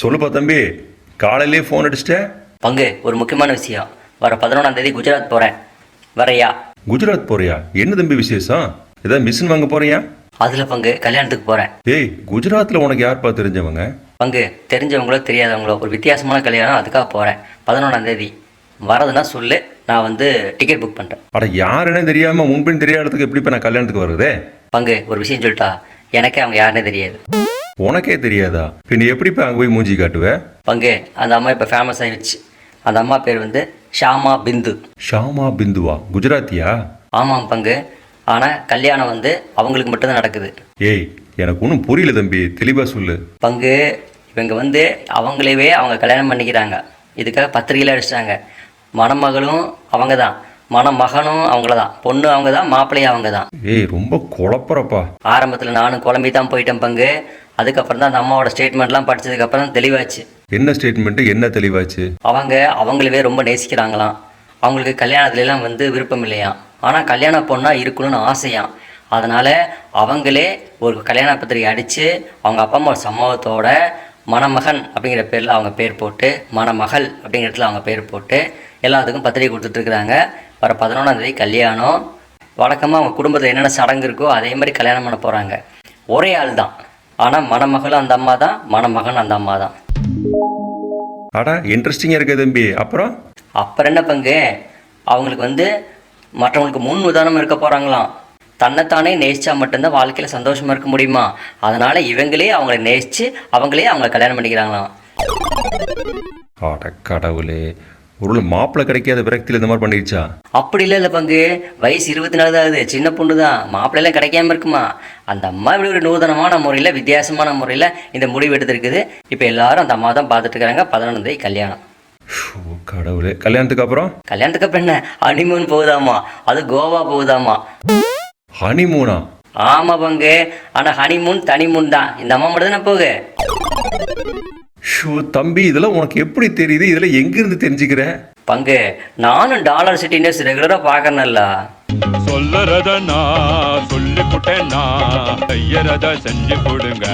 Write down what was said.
சொல்லுப்பா தம்பி காலையிலே ஃபோன் அடிச்சிட்ட. பங்கு ஒரு முக்கியமான விஷயம். வர பதினொன்றாம் தேதி குஜராத் போகிறேன் வரையா? குஜராத் போறியா? என்ன தம்பி விசேஷம்? ஏதாவது மிஷின் வாங்க போறியா? அதில் பங்கு கல்யாணத்துக்கு போகிறேன் ஏய் குஜராத்தில் உனக்கு யார்ப்பா தெரிஞ்சவங்க? பங்கு தெரிஞ்சவங்களோ தெரியாதவங்களோ ஒரு வித்தியாசமான கல்யாணம் அதுக்காக போகிறேன் பதினொன்றாம் தேதி. வரதுன்னா சொல்லு நான் வந்து டிக்கெட் புக் பண்ணுறேன் அட யாருன்னே தெரியாம முன்பின் தெரியாததுக்கு எப்படி இப்ப நான் கல்யாணத்துக்கு வருதே பங்கு ஒரு விஷயம் சொல்லிட்டா எனக்கே அவங்க யாருன்னே தெரியாது. உனக்கே தெரியாதா? பின்ன எப்படிப்பா அங்கே போய் மூஞ்சி காட்டுவ? பங்கு அந்த அம்மா இப்போ ஃபேமஸ் ஆயிடுச்சு. அந்த அம்மா பேர் வந்து ஷாமா பிந்து. ஷாமா பிந்துவா? குஜராத்தியா? ஆமாம் பங்கு. ஆனால் கல்யாணம் வந்து அவங்களுக்கு மட்டும்தான் நடக்குது. ஏய் எனக்கு ஒன்றும் புரியல தம்பி. தெளிவா சொல்லு. பங்கு இவங்க வந்து அவங்களவே அவங்க கல்யாணம் பண்ணிக்கிறாங்க. இதுக்காக பத்திரிகையில் அடிச்சிட்டாங்க. மணமகளும் அவங்க தான் மணமகனும் அவங்கள தான் பொண்ணு அவங்க தான் மாப்பிள்ளையும் அவங்க தான் ஏய் ரொம்ப குழப்பறப்பா. ஆரம்பத்தில் நானும் குழம்பி தான் போயிட்டேன் பங்கு. அதுக்கப்புறம் தான் அந்த அம்மாவோட ஸ்டேட்மெண்ட்லாம் படிச்சதுக்கப்புறம் தான் தெளிவாச்சு. என்ன ஸ்டேட்மெண்ட்டு என்ன தெளிவாச்சு? அவங்க அவங்களவே ரொம்ப நேசிக்கிறாங்களாம். அவங்களுக்கு கல்யாணத்துலலாம் வந்து விருப்பம் இல்லையாம் ஆனால் கல்யாண பொண்ணாக இருக்கணும்னு ஆசையாம். அதனால் அவங்களே ஒரு கல்யாண பத்திரிகை அடித்து அவங்க அப்பா அம்மா சம்மதத்தோட மணமகன் அப்படிங்கிற பேரில் அவங்க பேர் போட்டு மணமகள் அப்படிங்கிற இடத்துல அவங்க பேர் போட்டு எல்லாத்துக்கும் பத்திரிகை கொடுத்துட்ருக்குறாங்க வர பதினொன்றாம் தேதி கல்யாணம். வழக்கமாக அவங்க குடும்பத்தில் என்னென்ன சடங்கு இருக்கோ அதே மாதிரி கல்யாணம் பண்ண போகிறாங்க ஒரே ஆள் தான் ஆனால் மணமகளும் அந்த அம்மா தான் மணமகன் அந்த அம்மா தான் அடா இன்ட்ரெஸ்டிங்காக இருக்கே தம்பி. அப்புறம்? அப்புறம் என்ன பங்கு? அவங்களுக்கு வந்து மற்றவங்களுக்கு முன் உதாரணம் இருக்க போகிறாங்களாம் தன்னைத்தானே நேசிச்சா மட்டும்தான் வாழ்க்கையில் சந்தோஷமாக இருக்க முடியுமா? அதனால் இவங்களே அவங்கள நேசித்து அவங்களே அவங்கள கல்யாணம் பண்ணிக்கிறாங்களாம். அட கடவுளே. ஒரு மாப்பிள்ளை கிடைக்காத விரக்தியில் இந்த மாதிரி பண்ணிடுச்சா அப்படி இல்லை இல்லை பங்கு. வயசு இருபத்தி நாலு தான் ஆகுது. சின்ன பொண்ணு தான். மாப்பிள்ளைலாம் கிடைக்காம இருக்குமா? அந்த அம்மா இப்படி ஒரு நூதனமான முறையில் வித்தியாசமான முறையில் இந்த முடிவு எடுத்திருக்குது. இப்போ எல்லாரும் அந்த அம்மா தான் பார்த்துட்டு இருக்காங்க. பதினொன்றாம் தேதி கல்யாணம். கடவுளே. கல்யாணத்துக்கு அப்புறம்? கல்யாணத்துக்கு அப்புறம் என்ன? ஹனிமூன் போகுதாமா? அது கோவா போகுதாமா? ஹனிமூனா ஆமா பங்கு. ஆனா ஹனிமூன் தனிமூன் தான். இந்த அம்மா மட்டும் தானே போகு? ஷோ தம்பி இதெல்லாம் உனக்கு எப்படி தெரியுது? இதெல்லாம் எங்கிருந்து தெரிஞ்சுக்கிற? பங்கு நானும் டாலர் சிட்டி நியூஸ் ரெகுலரா பாக்கறேன்ல சொல்லறத நான் சொல்லி புட்டேன்னா செய்யறத செஞ்சு கொடுங்க.